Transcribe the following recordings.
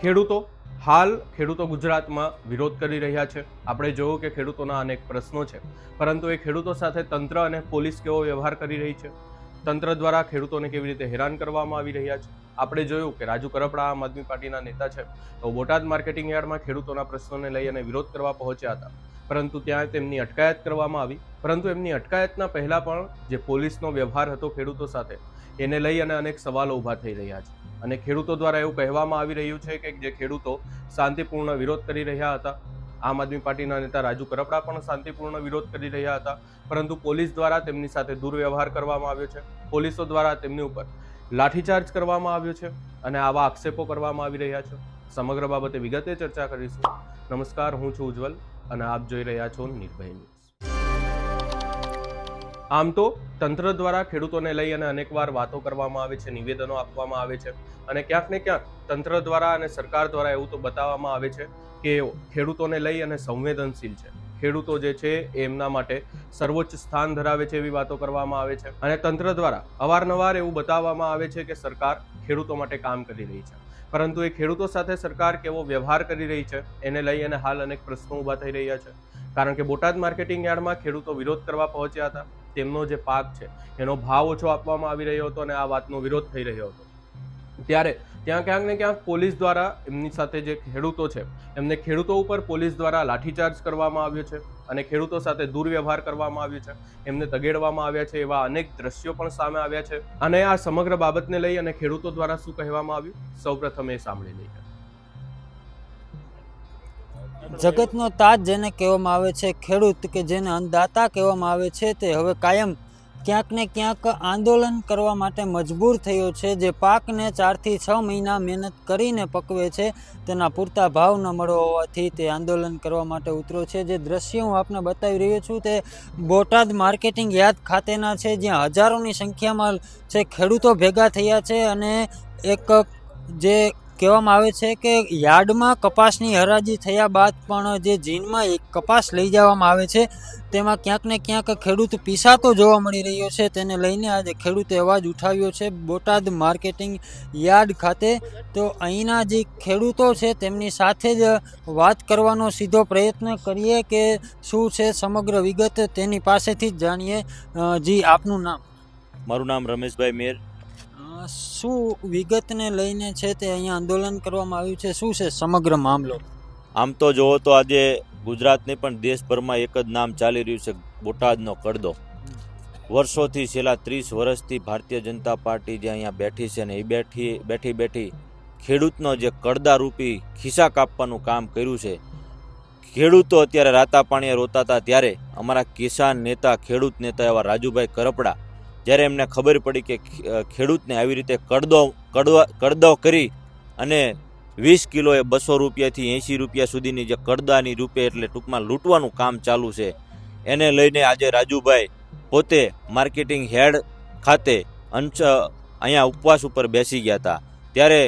ખેડૂતો હાલ ખેડૂતો ગુજરાતમાં વિરોધ કરી રહ્યા છે. આપણે જોયું કે ખેડૂતોના અનેક પ્રશ્નો છે. પરંતુ એ ખેડૂતો સાથે તંત્ર અને પોલીસ કેવો વ્યવહાર કરી રહી છે? તંત્ર દ્વારા ખેડૂતોને કેવી રીતે હેરાન કરવામાં આવી રહ્યા છે? આપણે જોયું કે રાજુ કરપડા આમ આદમી પાર્ટીના નેતા છે. તો બોટાદ માર્કેટિંગ યાર્ડમાં ખેડૂતોના પ્રશ્નોને લઈ અને વિરોધ કરવા પહોંચ્યા હતા. પરંતુ ત્યાં તેમની અટકાયત કરવામાં આવી. પરંતુ એમની અટકાયતના પહેલાં પણ જે પોલીસનો વ્યવહાર હતો ખેડૂતો સાથે, એને લઈ અને અનેક સવાલો ઊભા થઈ રહ્યા છે. અને ખેડૂતો દ્વારા એવું કહેવામાં આવી રહ્યું છે કે જે ખેડૂતો શાંતિપૂર્ણ વિરોધ કરી રહ્યા હતા. આમ આદમી પાર્ટીના નેતા રાજુ કરપડા પણ શાંતિપૂર્ણ વિરોધ કરી રહ્યા હતા. પરંતુ પોલીસ દ્વારા તેમની સાથે દુર્વ્યવહાર કરવામાં આવ્યો છે. પોલીસો દ્વારા તેમની ઉપર લાઠીચાર્જ કરવામાં આવ્યો છે અને આવા આક્ષેપો કરવામાં આવી રહ્યા છે. સમગ્ર બાબતે વિગતે ચર્ચા કરીશું. નમસ્કાર, હું છું ઉજ્જવલ અને આપ જોઈ રહ્યા છો નિર્ભય આમ તો તંત્ર દ્વારા ખેડૂતોને લઈ અને અનેકવાર વાતો કરવામાં આવે છે, નિવેદનો આપવામાં આવે છે અને ક્યાંક ને ક્યાંક તંત્ર દ્વારા અને સરકાર દ્વારા એવું તો બતાવવામાં આવે છે કે ખેડૂતોને લઈ અને સંવેદનશીલ છે. ખેડૂતો જે છે એમના માટે સર્વોચ્ચ સ્થાન ધરાવે છે એવી વાતો કરવામાં આવે છે અને તંત્ર દ્વારા અવારનવાર એવું બતાવવામાં આવે છે કે સરકાર ખેડૂતો માટે કામ કરી રહી છે. પરંતુ એ ખેડૂતો સાથે સરકાર કેવો વ્યવહાર કરી રહી છે એને લઈ અને હાલ અનેક પ્રશ્નો ઊભા થઈ રહ્યા છે. કારણ કે બોટાદ માર્કેટિંગ યાર્ડમાં ખેડૂતો વિરોધ કરવા પહોંચ્યા હતા. તેમનો જે પાક છે, એનો ભાવ ઓછો આપવામાં આવી રહ્યો હતો અને આ વાતનો વિરોધ થઈ રહ્યો હતો. ત્યારે ત્યાં ક્યાંક ને ક્યાંક પોલીસ દ્વારા એમની સાથે જે ખેડૂતો છે, એમને ખેડૂતો ઉપર પોલીસ દ્વારા લાઠીચાર્જ કરવામાં આવ્યો છે અને ખેડૂતો સાથે દુર્વ્યવહાર કરવામાં આવ્યો છે. એમને તગેડવામાં આવ્યા છે એવા અનેક દ્રશ્યો પણ સામે આવ્યા છે. અને આ સમગ્ર બાબતને લઈ અને ખેડૂતો દ્વારા શું કહેવામાં આવ્યું? સૌપ્રથમ એ સાંભળી લઈએ. જગતનો તાજ જેને કહેવામાં આવે છે, ખેડૂત કે જેને અન્નદાતા કહેવામાં આવે છે, તે હવે કાયમ ક્યાંક ને ક્યાંક આંદોલન કરવા માટે મજબૂર થયો છે. જે પાકને ચારથી છ મહિના મહેનત કરીને પકવે છે, તેના પૂરતા ભાવ ન મળવા હોવાથી તે આંદોલન કરવા માટે ઉતરો છે. જે દ્રશ્ય હું આપને બતાવી રહ્યો છું, તે બોટાદ માર્કેટિંગ યાદ ખાતેના છે, જ્યાં હજારોની સંખ્યામાં છે, ખેડૂતો ભેગા થયા છે અને એક જે કહેવામાં આવે છે કે યાર્ડમાં કપાસની હરાજી થયા બાદ પણ જે જીનમાં એક કપાસ લઈ જવામાં આવે છે, તેમાં ક્યાંક ને ક્યાંક ખેડૂત પીસાતો જોવા મળી રહ્યો છે. તેને લઈને આજે ખેડૂતે અવાજ ઉઠાવ્યો છે બોટાદ માર્કેટિંગ યાર્ડ ખાતે. તો અહીંના જે ખેડૂતો છે તેમની સાથે જ વાત કરવાનો સીધો પ્રયત્ન કરીએ કે શું છે સમગ્ર વિગત તેની પાસેથી જ જાણીએ. જી, આપનું નામ? મારું નામ રમેશભાઈ મેર. શું વિગતને લઈને છે તે અહીંયા આંદોલન કરવામાં આવ્યું છે? શું છે સમગ્ર મામલો? આમ તો જુઓ તો આજે ગુજરાતને પણ દેશભરમાં એક જ નામ ચાલી રહ્યું છે, બોટાદનો કડદો વર્ષોથી છેલ્લા ત્રીસ વર્ષથી ભારતીય જનતા પાર્ટી જે અહીંયા બેઠી છે ને એ બેઠી બેઠી બેઠી ખેડૂતનો જે કડદારૂપી ખિસ્સા કાપવાનું કામ કર્યું છે, ખેડૂતો અત્યારે રાતા પાણીએ રોતા હતા ત્યારે અમારા કિસાન નેતા, ખેડૂત નેતા એવા રાજુભાઈ કરપડા જ્યારે એમને ખબર પડી કે ખેડૂતને આવી રીતે કડદો, કડવા, કડદો કરી અને વીસ કિલોએ બસો રૂપિયાથી એંશી રૂપિયા સુધીની જે કડદાની રૂપે એટલે ટૂંકમાં લૂંટવાનું કામ ચાલુ છે, એને લઈને આજે રાજુભાઈ પોતે માર્કેટિંગ હેડ ખાતે અંશ અહીંયા ઉપવાસ ઉપર બેસી ગયા હતા. ત્યારે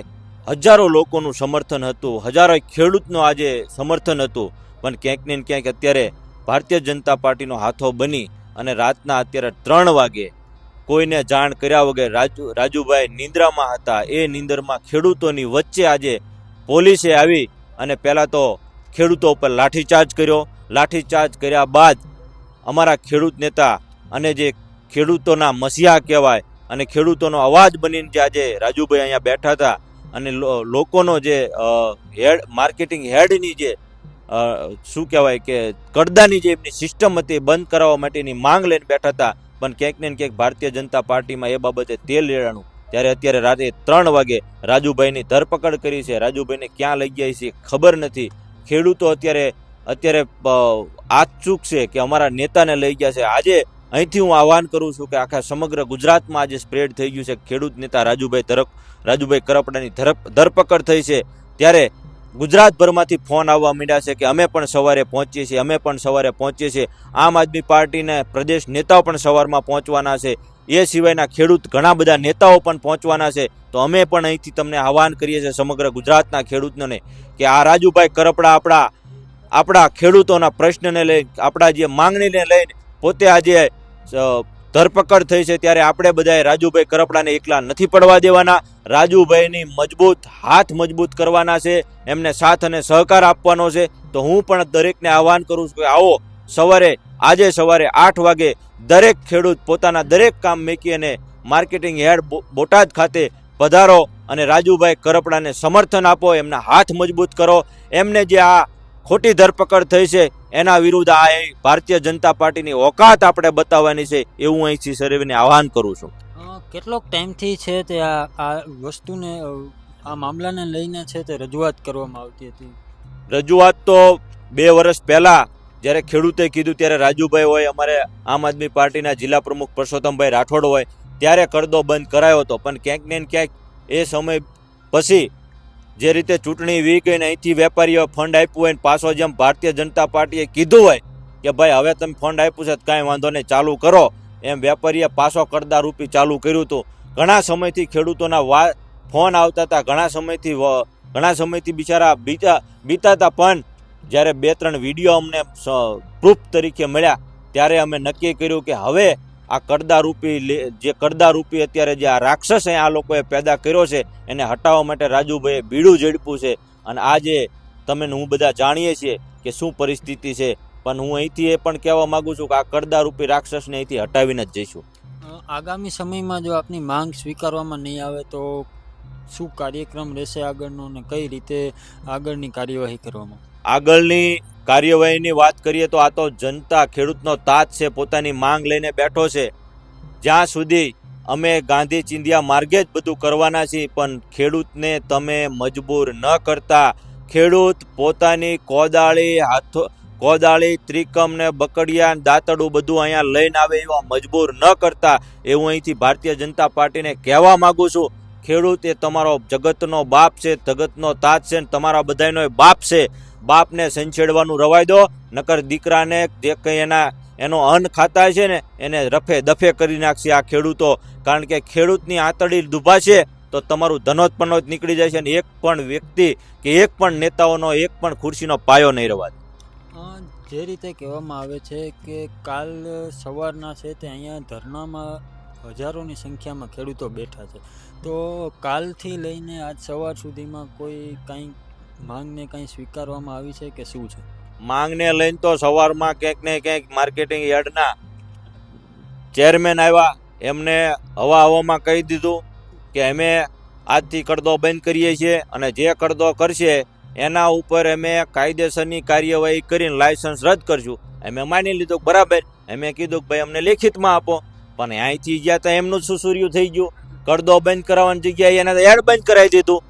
હજારો લોકોનું સમર્થન હતું, હજારો ખેડૂતનું આજે સમર્થન હતું, પણ ક્યાંક ને ક્યાંક અત્યારે ભારતીય જનતા પાર્ટીનો હાથો બની અને રાતના અત્યારે ત્રણ વાગે કોઈને જાણ કર્યા વગર રાજુ, રાજુભાઈ નિંદ્રામાં હતા. એ નિંદરમાં ખેડૂતોની વચ્ચે આજે પોલીસે આવી અને પહેલાં તો ખેડૂતો ઉપર લાઠીચાર્જ કર્યો. લાઠીચાર્જ કર્યા બાદ અમારા ખેડૂત નેતા અને જે ખેડૂતોના મસીહા કહેવાય અને ખેડૂતોનો અવાજ બનીને જે આજે રાજુભાઈ અહીંયા બેઠા હતા અને લોકોનો જે હેડ, માર્કેટિંગ હેડની જે શું કહેવાય કે કડદાની જે એમની સિસ્ટમ હતી એ બંધ કરાવવા માટેની માંગ લઈને બેઠા હતા. પણ ક્યાંક ને ક્યાંક ભારતીય જનતા પાર્ટીમાં એ બાબતે તેલ રેડાણું. ત્યારે અત્યારે રાતે ત્રણ વાગે રાજુભાઈની ધરપકડ કરી છે. રાજુભાઈને ક્યાં લઈ ગયા છે ખબર નથી. ખેડૂતો અત્યારે અત્યારે આચૂક છે કે અમારા નેતાને લઈ ગયા છે. આજે અહીંથી હું આહવાન કરું છું કે આખા સમગ્ર ગુજરાતમાં આજે સ્પ્રેડ થઈ ગયું છે. ખેડૂત નેતા રાજુભાઈ ધરક રાજુભાઈ કરપડાની ધરપ, ધરપકડ થઈ છે. ત્યારે ગુજરાતભરમાંથી ફોન આવવા માંડ્યા છે કે અમે પણ સવારે પહોંચીએ છીએ, અમે પણ સવારે પહોંચીએ છીએ. આમ આદમી પાર્ટીના પ્રદેશ નેતાઓ પણ સવારમાં પહોંચવાના છે. એ સિવાયના ખેડૂત ઘણા બધા નેતાઓ પણ પહોંચવાના છે. તો અમે પણ અહીંથી તમને આહવાન કરીએ છીએ સમગ્ર ગુજરાતના ખેડૂતોને કે આ રાજુભાઈ કરપડા આપણા આપણા ખેડૂતોના પ્રશ્નને લઈને આપણા જે માંગણીને લઈને પોતે આજે ધરપકડ થઈ છે ત્યારે આપણે બધાએ રાજુભાઈ કરપડાને એકલા નથી પડવા દેવાના. રાજુભાઈની મજબૂત હાથ મજબૂત કરવાના છે, એમને સાથ અને સહકાર આપવાનો છે. તો હું પણ દરેકને આહવાન કરું છું કે આવો, સવારે, આજે સવારે આઠ વાગે દરેક ખેડૂત પોતાના દરેક કામ મેકી અને માર્કેટિંગ હેડ બોટાદ ખાતે પધારો અને રાજુભાઈ કરપડાને સમર્થન આપો, એમના હાથ મજબૂત કરો. એમને જે આ ખોટી ધરપકડ થઈ છે. એના વિરુદ્ધ આ ભારતીય જનતા પાર્ટીની ઓકાત આપણે બતાવવાની છે. એવું અહીંથી સર્વેને આહવાન કરું છું. કેટલોક ટાઈમથી છે તે આ આ વસ્તુને આ મામલાને લઈને છે તે રજૂઆત કરવામાં આવતી હતી. રજૂઆત તો બે વર્ષ પહેલાં જ્યારે ખેડૂતે કીધું ત્યારે રાજુભાઈ હોય અમારે આમ આદમી પાર્ટીના જિલ્લા પ્રમુખ પરસોત્તમભાઈ રાઠોડ હોય ત્યારે કરદો બંધ કરાયો હતો. પણ ક્યાંક ને ક્યાંક એ સમય પછી જે રીતે ચૂંટણી વી હોય ને અહીંથી વેપારીઓ ફંડ આપ્યું હોય ને પાછો જેમ ભારતીય જનતા પાર્ટીએ કીધું હોય કે ભાઈ, હવે તમે ફંડ આપ્યું છે કાંઈ વાંધો નહીં, ચાલુ કરો. એમ વેપારીએ પાછો કરદા રૂપી ચાલુ કર્યું હતું. ઘણા સમયથી ખેડૂતોના વા, ફોન આવતા હતા, ઘણા સમયથી ઘણા સમયથી બિચારા બીતા બીતા હતા. પણ જ્યારે બે ત્રણ વીડિયો અમને પ્રૂફ તરીકે મળ્યા, ત્યારે અમે નક્કી કર્યું કે હવે આ કરદારૂપી જે કરદારૂપી અત્યારે જે આ રાક્ષસ આ લોકોએ પેદા કર્યો છે એને હટાવવા માટે રાજુભાઈએ બીડું ઝડપ્યું છે. અને આજે તમે હું બધા જાણીએ છીએ કે શું પરિસ્થિતિ છે. પણ હું અહીંથી એ પણ કહેવા માંગુ છું કે આ કરદારૂપી રાક્ષસને અહીંથી હટાવીને જ જઈશું. આગામી સમયમાં જો આપની માંગ સ્વીકારવામાં નહીં આવે તો શું કાર્યક્રમ રહેશે આગળનો અને કઈ રીતે આગળની કાર્યવાહી કરવામાં? આગળની કાર્યવાહીની વાત કરીએ તો આ તો જનતા ખેડૂતનો તાત છે, પોતાની માંગ લઈને બેઠો છે. જ્યાં સુધી અમે ગાંધી ચિંધિયા માર્ગે જ બધું કરવાના છીએ, પણ ખેડૂતને તમે મજબૂર ન કરતા. ખેડૂત પોતાની કોદાળી હાથો, કોદાળી ત્રિકમ ને બકડિયા, દાંતડું બધું અહીંયા લઈને આવે એવા મજબૂર ન કરતા. એવું અહીંથી ભારતીય જનતા પાર્ટીને કહેવા માગું છું. ખેડૂત એ તમારો જગતનો બાપ છે, જગતનો તાત છે તમારા બધાનો બાપ છે. બાપને સંછેડવાનું રવાય દો, નકર દીકરાને જે કંઈ એના, એનો અન્ન ખાતા છે ને, એને રફે દફે કરી નાખશે આ ખેડૂતો. કારણ કે ખેડૂતની આંતળી દુભાશે તો તમારું ધનોત્પન્નો જ નીકળી જાય છે અને એક પણ વ્યક્તિ કે એક પણ નેતાઓનો, એક પણ ખુરશીનો પાયો નહીં રવા જે રીતે કહેવામાં આવે છે કે કાલ સવારના છે તે અહીંયા ધરણામાં હજારોની સંખ્યામાં ખેડૂતો બેઠા છે. તો કાલથી લઈને આજ સવાર સુધીમાં કોઈ કાંઈ માંગને કાંઈ સ્વીકારવામાં આવી છે કે શું છે? માંગને લઈને તો સવારમાં ક્યાંક ને ક્યાંક માર્કેટિંગ યાર્ડના ચેરમેન આવ્યા. એમને હવા હવામાં કહી દીધું કે અમે આજથી કડદો બંધ કરીએ છીએ અને જે કડદો કરશે એના ઉપર અમે કાયદેસરની કાર્યવાહી કરીને લાયસન્સ રદ કરશું. અમે માની લીધું બરાબર અમે કીધું કે ભાઈ અમને લેખિતમાં આપો. પણ અહીંથી ગયા તો એમનું સુસુર્યું થઈ ગયું. કડદો બંધ કરાવવાની જગ્યાએ એને એડ બંધ કરાવી દીધું.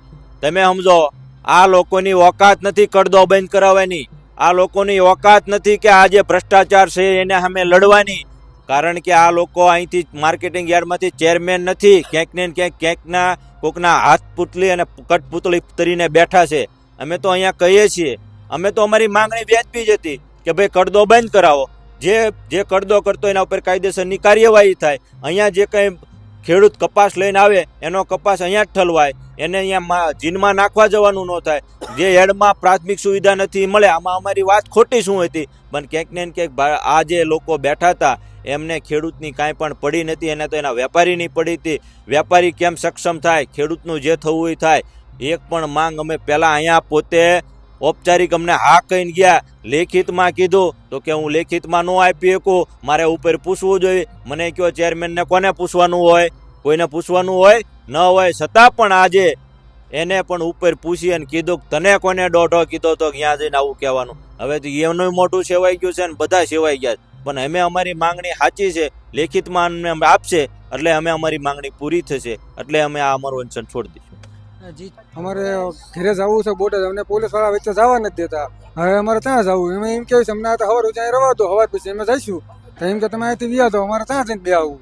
તમે સમજો આ લોકોની ઓકાત નથી કડદો બંધ કરાવવાની. આ લોકોની ઓકાત નથી કે આ જે ભ્રષ્ટાચાર છે એને સામે લડવાની. કારણ કે આ લોકો અહીંથી માર્કેટિંગ યાર્ડમાંથી ચેરમેન નથી, ક્યાંક ને ક્યાંક ક્યાંકના કોકના હાથ પૂતલી અને કટપૂતળી તરીને બેઠા છે. અમે તો અહીંયા કહીએ છીએ, અમે તો અમારી માંગણી વ્યાજબી જ હતી કે ભાઈ કડદો બંધ કરાવો. જે જે કડદો કરતો એના ઉપર કાયદેસરની કાર્યવાહી થાય. અહીંયા જે કંઈ ખેડૂત કપાસ લઈને આવે, એનો કપાસ અહીંયા જ ઠલવાય. એને અહીંયા જીનમાં નાખવા જવાનું ન થાય. જે હેડમાં પ્રાથમિક સુવિધા નથી મળે, આમાં અમારી વાત ખોટી શું હતી? પણ ક્યાંક ને ક્યાંક આ જે લોકો બેઠા હતા, એમને ખેડૂતની કાંઈ પણ પડી નથી, એને તો એના વેપારીની પડી હતી. વેપારી કેમ સક્ષમ થાય? ખેડૂતનું જે થવું એ થાય. એક પણ માંગ અમે પહેલાં અહીંયા પોતે ઔપચારિક અમને હા કહીને ગયા, લેખિતમાં કીધું, તો કે હું લેખિતમાં ન આપી શકું, મારે ઉપર પૂછવું જોઈએ. મને કયો ચેરમેનને કોને પૂછવાનું હોય? કોઈને પૂછવાનું હોય? ન હોય, છતાં પણ આજે એને પણ ઉપર પૂછી અને કીધું તને કોને દોઢો કીધો તો ત્યાં જઈને આવું કહેવાનું? હવે તો એનું મોટું સેવાઈ ગયું છે ને બધા સેવાઈ ગયા પણ અમે અમારી માંગણી સાચી છે, લેખિતમાં અમને આપશે, એટલે અમે અમારી માંગણી પૂરી થશે. એટલે અમે આ અમારું અનશન છોડી દઈશું. જી. અમારે ઘરે જવું છે બોટાદ અમને પોલીસવાળા વચ્ચે જવા નથી દેતા. હવે અમારે ત્યાં જવું. એમ એમ કેવું છે અમને આ તો હવાર ત્યાં રવા દો હવાર પછી અમે જઈશું. તો એમ કે તમે અહીંથી વ્યા દો અમારે ત્યાં જઈને બે આવવું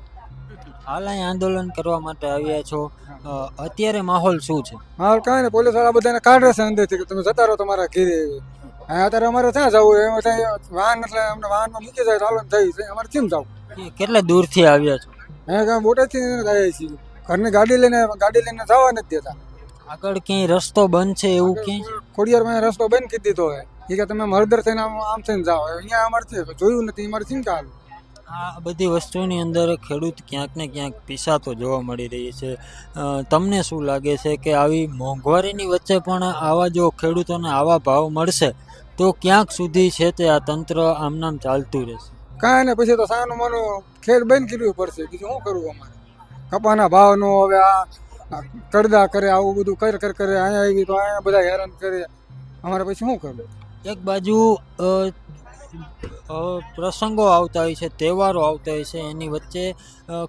હાલ અહીં આંદોલન કરવા માટે આવ્યા છો. અત્યારે માહોલ શું છે? માહોલ કાંઈ ને પોલીસવાળા બધાને કાઢે છે અંદરથી કે તમે જતા રહો તમારા ઘેરે. અત્યારે અમારે ત્યાં જવું. એમ ત્યાં વાહન એટલે અમને વાહનમાં મૂકી જાય ચાલો થઈ અમારે કેમ જવું? કેટલા દૂરથી આવ્યા છો? હે બોટાદથી જઈએ છીએ. ઘરની ગાડી લઈને ગાડી લઈને જવા નથી દેતા. આગળ ક્યાંય રસ્તો બંધ છે એવું ક્યાંય? ખોડિયારમાં રસ્તો બંધ કરી દીધો હોય એ કે તમે મર્ડર થઈને આમ આમ થઈને જાઓ. અહીંયા અમારે છે જોયું નથી અમારે ને કાલ આ બધી વસ્તુની અંદર ખેડૂત ક્યાંક ને ક્યાંક પીસાતો જોવા મળી રહી છે. તમને શું લાગે છે કે આવી મોંઘવારીની વચ્ચે પણ આવા જો ખેડૂતોને આવા ભાવ મળશે તો ક્યાંક સુધી છે તે આ તંત્ર આમનામ ચાલતું રહેશે? કાંઈ ને પછી તો સાનું માનું ખેડ બંધ કરવું પડશે. બીજું શું કરવું અમારે? કપાના ભાવ નો હવે આ કરદા કરે, આવું બધું કર કર, કરે, અહીંયા આવી તો અહીંયા બધા હેરાન કરે. અમારે પછી શું કરે એક બાજુ પ્રસંગો આવતા હોય છે, તહેવારો આવતા હોય છે, એની વચ્ચે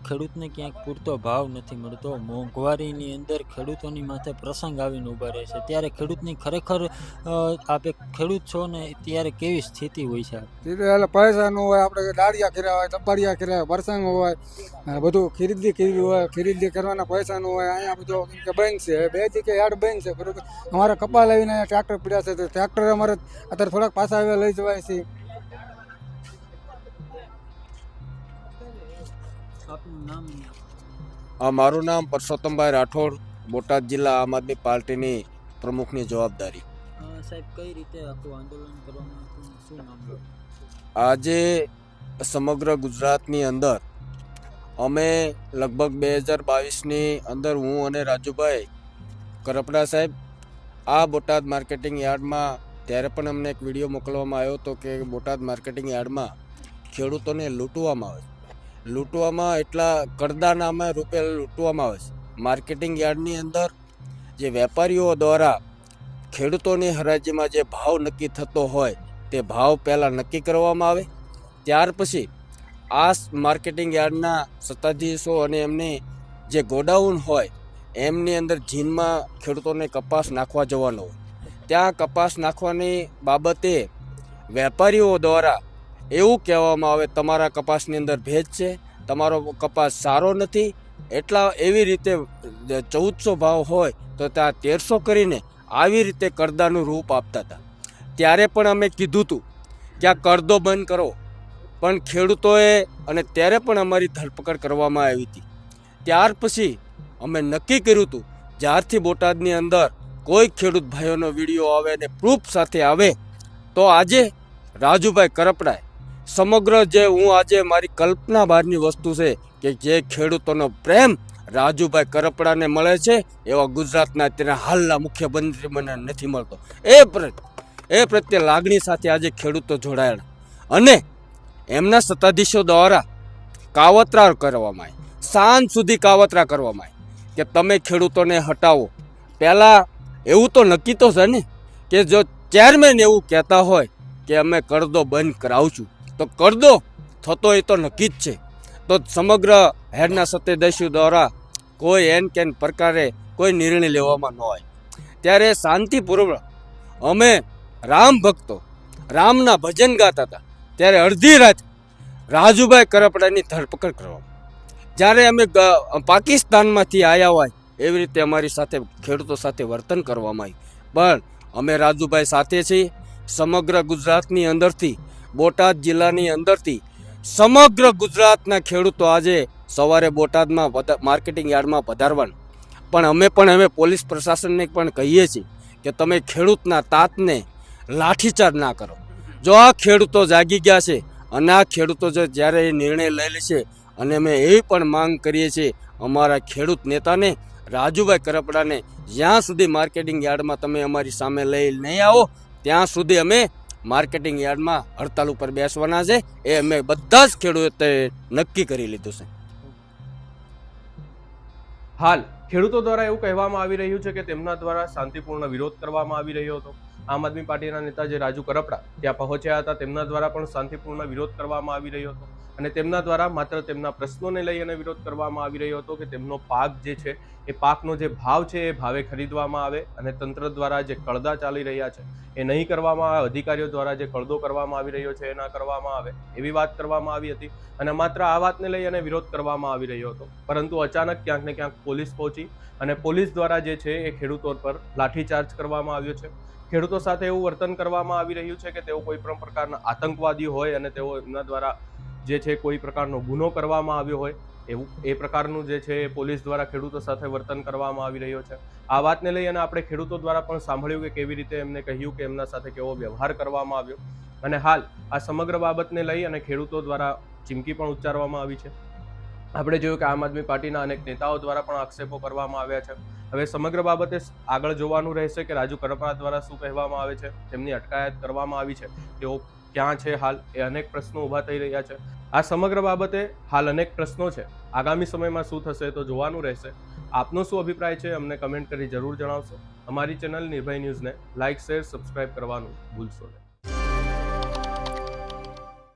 ખેડૂતને ક્યાંક પૂરતો ભાવ નથી મળતો. મોંઘવારીની અંદર ખેડૂતોની માથે પ્રસંગ આવીને ઊભા રહે છે. ત્યારે ખેડૂતની ખરેખર આપે ખેડૂત છો ને, ત્યારે કેવી સ્થિતિ હોય છે? એટલે એટલે પૈસા નું હોય, આપણે દાળિયા કર્યા હોય તપાડિયા કર્યા હોય પ્રસંગ હોય બધું ખરીદી કરવી હોય, ખરીદી કરવાના પૈસા નું હોય, અહીંયા બધું કે બંધ છે. બે જગ્યાએ યાર્ડ બંધ છે, બરોબર. અમારે કપા લાવીને ટ્રેક્ટર પીડ્યા છે, તો ટ્રેક્ટર અમારે અત્યારે થોડાક પાછા આવ્યા લઈ જવાય છે. આ મારું નામ પરસોત્તમભાઈ રાઠોડ બોટાદ જિલ્લા આમ આદમી પાર્ટીની પ્રમુખની જવાબદારી. સાહેબ કઈ રીતે આખું આંદોલન કરવામાં શું મામલો? આજે સમગ્ર ગુજરાતની અંદર અમે લગભગ બે હજાર બાવીસની અંદર હું અને રાજુભાઈ કરપડા સાહેબ આ બોટાદ માર્કેટિંગ યાર્ડમાં ત્યારે પણ અમને એક વીડિયો મોકલવામાં આવ્યો હતો કે બોટાદ માર્કેટિંગ યાર્ડમાં ખેડૂતોને લૂંટવામાં આવે. લૂંટવામાં એટલા કરદા નામે રૂપિયા લૂંટવામાં આવે છે. માર્કેટિંગ યાર્ડની અંદર જે વેપારીઓ દ્વારા ખેડૂતોની હરાજીમાં જે ભાવ નક્કી થતો હોય તે ભાવ પહેલાં નક્કી કરવામાં આવે. ત્યાર પછી આ માર્કેટિંગ યાર્ડના સત્તાધીશો અને એમની જે ગોડાઉન હોય એમની અંદર જીનમાં ખેડૂતોને કપાસ નાખવા જવાનો હોય. ત્યાં કપાસ નાખવાની બાબતે વેપારીઓ દ્વારા એવું કહેવામાં આવે, તમારા કપાસની અંદર ભેજ છે, તમારો કપાસ સારો નથી, એટલા એવી રીતે ચૌદસો ભાવ હોય તો ત્યાં તેરસો કરીને આવી રીતે કરદાનું રૂપ આપતા હતા. ત્યારે પણ અમે કીધું હતું કે આ કરદો બંધ કરો. પણ ખેડૂતોએ અને ત્યારે પણ અમારી ધરપકડ કરવામાં આવી હતી. ત્યાર પછી અમે નક્કી કર્યું હતું જ્યારથી બોટાદની અંદર કોઈ ખેડૂત ભાઈઓનો વીડિયો આવે ને પ્રૂફ સાથે આવે, તો આજે રાજુભાઈ કરપડાએ સમગ્ર જે હું આજે મારી કલ્પના બહારની વસ્તુ છે કે જે ખેડૂતોનો પ્રેમ રાજુભાઈ કરપડાને મળે છે, એવા ગુજરાતના અત્યારે હાલના મુખ્યમંત્રી મને નથી મળતો. એ એ પ્રત્યે લાગણી સાથે આજે ખેડૂતો જોડાયેલા. અને એમના સત્તાધીશો દ્વારા કાવતરા કરવામાં આવી. સાંજ સુધી કાવતરા કરવામાં આવી. કે તમે ખેડૂતોને હટાવો. પહેલાં એવું તો નક્કી તો છે ને, કે જો ચેરમેન એવું કહેતા હોય કે અમે કરદો બંધ કરાવશું. તો કરદો થતો એ તો નક્કી જ છે. તો સમગ્ર હેડના સત્યદસ્યુ દ્વારા કોઈ એન કેન પ્રકારે કોઈ નિર્ણય લેવામાં ન હોય ત્યારે શાંતિપૂર્વક અમે રામ ભક્તો રામના ભજન ગાતા હતા. ત્યારે અડધી રાત રાજુભાઈ કરપડાની ધરપકડ કરવામાં જ્યારે અમે પાકિસ્તાનમાંથી આવ્યા હોય, એવી રીતે અમારી સાથે ખેડૂતો સાથે વર્તન કરવામાં આવ્યું. પણ અમે રાજુભાઈ સાથે છીએ. સમગ્ર ગુજરાતની અંદરથી બોટાદ જિલ્લાની અંદરથી સમગ્ર ગુજરાતના ખેડૂતો આજે સવારે બોટાદમાં માર્કેટિંગ યાર્ડમાં પધારવાનું. પણ અમે પણ હવે પોલીસ પ્રશાસનને પણ કહીએ છીએ કે તમે ખેડૂતના તાતને લાઠીચાર્જ ના કરો. જો આ ખેડૂતો જાગી ગયા છે અને આ ખેડૂતો જો જ્યારે એ નિર્ણય લઈ છે અને અમે એવી પણ માંગ કરીએ છીએ, અમારા ખેડૂત નેતાને, રાજુભાઈ કરપડાને, જ્યાં સુધી માર્કેટિંગ યાર્ડમાં તમે અમારી સામે લઈ નહીં આવો, ત્યાં સુધી અમે માર્કેટિંગ યાર્ડમાં હડતાલ ઉપર બેસવાના છે. એ અમે બધા જ ખેડૂતે નક્કી કરી લીધું છે. હાલ, ખેડૂતો દ્વારા એવું કહેવામાં આવી રહ્યું છે કે તેમના દ્વારા શાંતિપૂર્ણ વિરોધ કરવામાં આવી રહ્યો હતો. આમ આદમી પાર્ટીના નેતા જે રાજુ કરપડા ત્યાં પહોંચ્યા હતા, તેમના દ્વારા પણ શાંતિપૂર્ણ વિરોધ કરવામાં આવી રહ્યો હતો. અને તેમના દ્વારા માત્ર તેમના પ્રશ્નોને લઈ અને વિરોધ કરવામાં આવી રહ્યો હતો કે તેમનો પાક જે છે, એ પાકનો જે ભાવ છે, એ ભાવે ખરીદવામાં આવે અને તંત્ર દ્વારા જે કળદા ચાલી રહ્યા છે, એ નહીં કરવામાં આવે, અધિકારીઓ દ્વારા જે કળદો કરવામાં આવી રહ્યો છે, એ ના કરવામાં આવે, એવી વાત કરવામાં આવી હતી. અને માત્ર આ વાતને લઈ અને વિરોધ કરવામાં આવી રહ્યો હતો. પરંતુ અચાનક ક્યાંક ને ક્યાંક પોલીસ પહોંચી અને પોલીસ દ્વારા જે છે, એ ખેડૂતો પર લાઠીચાર્જ કરવામાં આવ્યો છે. ખેડૂતો સાથે એવું વર્તન કરવામાં આવી રહ્યું છે કે તેઓ કોઈ પણ પ્રકારના આતંકવાદી હોય અને તેઓ એમના દ્વારા જે છે કોઈ પ્રકારનો ગુનો કરવામાં આવ્યો હોય, એવું, એ પ્રકારનું જે છે પોલીસ દ્વારા ખેડૂતો સાથે વર્તન કરવામાં આવી રહ્યો છે. આ વાતને લઈ અને આપણે ખેડૂતો દ્વારા પણ સાંભળ્યું કે કેવી રીતે એમને કહ્યું કે એમના સાથે કેવો વ્યવહાર કરવામાં આવ્યો. અને હાલ આ સમગ્ર બાબતને લઈ અને ખેડૂતો દ્વારા ચીમકી પણ ઉચ્ચારવામાં આવી છે. આપણે જોયું કે આમ આદમી પાર્ટીના અનેક નેતાઓ દ્વારા પણ આક્ષેપો કરવામાં આવ્યા છે. હવે સમગ્ર બાબતે આગળ જોવાનું રહેશે કે રાજુ કરપરા દ્વારા શું કહેવામાં આવે છે, તેમની અટકાયત કરવામાં આવી છે. તેઓ ક્યાં છે હાલ એ અનેક પ્રશ્નો ઊભા થઈ રહ્યા છે. આ સમગ્ર બાબતે હાલ અનેક પ્રશ્નો છે. આગામી સમયમાં શું થશે તો જોવાનું રહેશે. આપનો શું અભિપ્રાય છે અમને કમેન્ટ કરી જરૂર જણાવશો. અમારી ચેનલ નિર્ભય ન્યૂઝને લાઇક શેર, સબસ્ક્રાઇબ કરવાનું ભૂલશો નહીં.